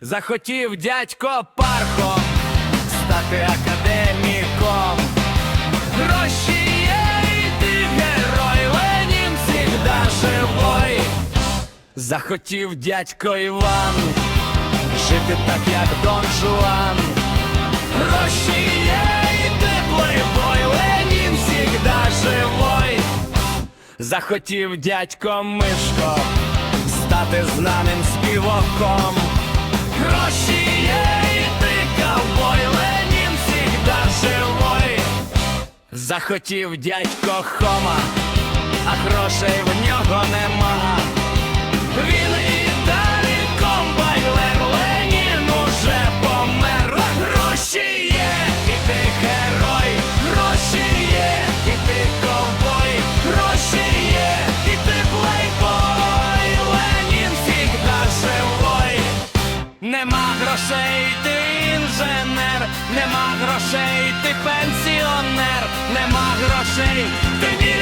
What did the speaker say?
захотів дядько пархом стати академіком. Гроші є, і ти герой, Ленін всігда живой. Захотів дядько Іван жити так, як Дон Жуан. Гроші є, і ти плейбой, Ленін всігда живой. Захотів дядько Мишко стати знаним співаком. Захотів дядько Хома, а грошей в нього нема. Він і далі комбайлер, Ленін уже помер. Гроші є, і ти герой, гроші є, і ти ковбой, гроші є, і ти плейбой, Ленін всігда живой. Нема грошей, ти інженер, нема грошей, ти пенсіонер, нема грошей, ти міліціонер,